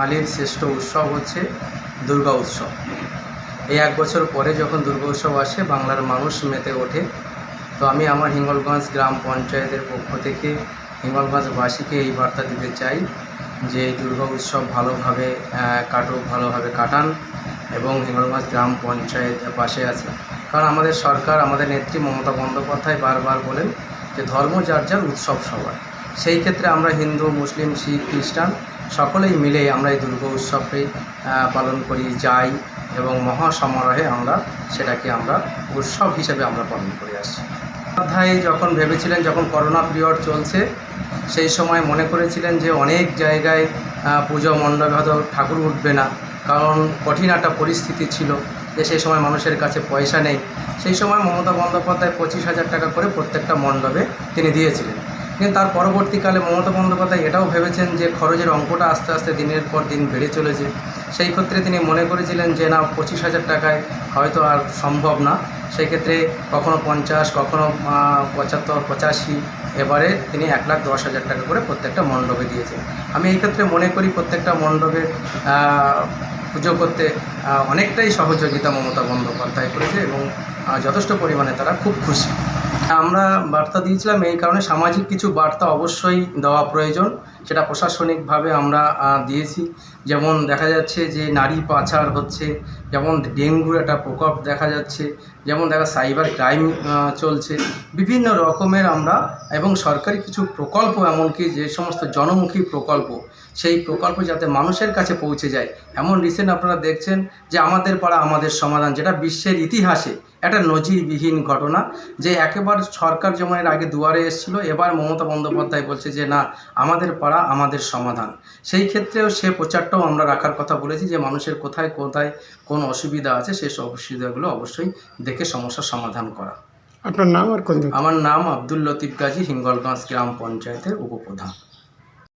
বাঙালির শ্রেষ্ঠ উৎসব হচ্ছে দুর্গা উৎসব। এই এক বছর পরে যখন দুর্গা উৎসব আসে, বাংলার মানুষ মেতে ওঠে। তো আমি আমার হিঙ্গলগঞ্জ গ্রাম পঞ্চায়েতের পক্ষ থেকে হিঙ্গলগঞ্জবাসীকে এই বার্তা দিতে চাই যে, দুর্গা উৎসব ভালোভাবে কাটুক, ভালোভাবে কাটান এবং হিঙ্গলগঞ্জ গ্রাম পঞ্চায়েত পাশে আছে। কারণ আমাদের সরকার, আমাদের নেত্রী মমতা বন্দ্যোপাধ্যায় বারবার বলেন যে, ধর্ম যার যার উৎসব সবার। সেই ক্ষেত্রে আমরা হিন্দু, মুসলিম, শিখ, খ্রিস্টান সকলেই মিলে আমরা এই দুর্গা উৎসবকে পালন করি, যাই এবং মহা সমারোহে আমরা সেটাকে আমরা উৎসব হিসেবে আমরা পালন করে আসছি। অধ্যায় যখন ভেবেছিলেন, যখন করোনা পিরিয়ড চলছে, সেই সময় মনে করেছিলেন যে অনেক জায়গায় পুজো মণ্ডপে হয়তো ঠাকুর উঠবে না, কারণ কঠিন একটা পরিস্থিতি ছিল যে সেই সময় মানুষের কাছে পয়সা নেই। সেই সময় মমতা বন্দ্যোপাধ্যায় পঁচিশ হাজার টাকা করে প্রত্যেকটা মণ্ডপে তিনি দিয়েছিলেন। কিন্তু তার পরবর্তীকালে মমতা বন্দ্যোপাধ্যায় এটাও ভেবেছেন যে খরচের অঙ্কটা আস্তে আস্তে দিনের পর দিন বেড়ে চলেছে। সেই ক্ষেত্রে তিনি মনে করেছিলেন যে, না, পঁচিশ হাজার টাকায় হয়তো আর সম্ভব না। সেই ক্ষেত্রে কখনো পঞ্চাশ, কখনো পঁচাত্তর, পঁচাশি, এবারে তিনি এক লাখ দশ হাজার টাকা করে প্রত্যেকটা মণ্ডপে দিয়েছেন। আমি এই ক্ষেত্রে মনে করি প্রত্যেকটা মণ্ডপে পুজো করতে অনেকটাই সহযোগিতা মমতা বন্দ্যোপাধ্যায় করেছে এবং যথেষ্ট পরিমাণে তারা খুব খুশি। আমরা বার্তা দিয়েছিলাম এই কারণে সামাজিক কিছু বার্তা অবশ্যই দেওয়া প্রয়োজন, সেটা প্রশাসনিকভাবে আমরা দিয়েছি। যেমন দেখা যাচ্ছে যে নারী পাচার হচ্ছে, যেমন ডেঙ্গুর একটা প্রকোপ দেখা যাচ্ছে, যেমন দেখা সাইবার ক্রাইম চলছে, বিভিন্ন রকমের আমরা এবং সরকারি কিছু প্রকল্প, এমনকি যে সমস্ত জনমুখী প্রকল্প সেই প্রকল্প যাতে মানুষের কাছে পৌঁছে যায়। এমন রিসেন্ট আপনারা দেখছেন যে আমাদের পাড়া আমাদের সমাধান যেটা বিশ্বের ইতিহাসে একটা নজিরবিহীন ঘটনা যে একেবারে সরকার যেমন এর আগে দুয়ারে এসেছিল এবার মমতা বন্দ্যোপাধ্যায় বলছে যে না আমাদের পাড়া আমাদের সমাধান। সেই ক্ষেত্রেও সে প্রচারটাও আমরা রাখার কথা বলেছি যে মানুষের কোথায় কোথায় কোন অসুবিধা আছে সেই সব অসুবিধাগুলো অবশ্যই দেখে সমস্যার সমাধান করা। আপনার নাম আর কোন আমার নাম আব্দুল লতিফ গাজী হিঙ্গলগঞ্জ গ্রাম পঞ্চায়েতের উপপ্রধান।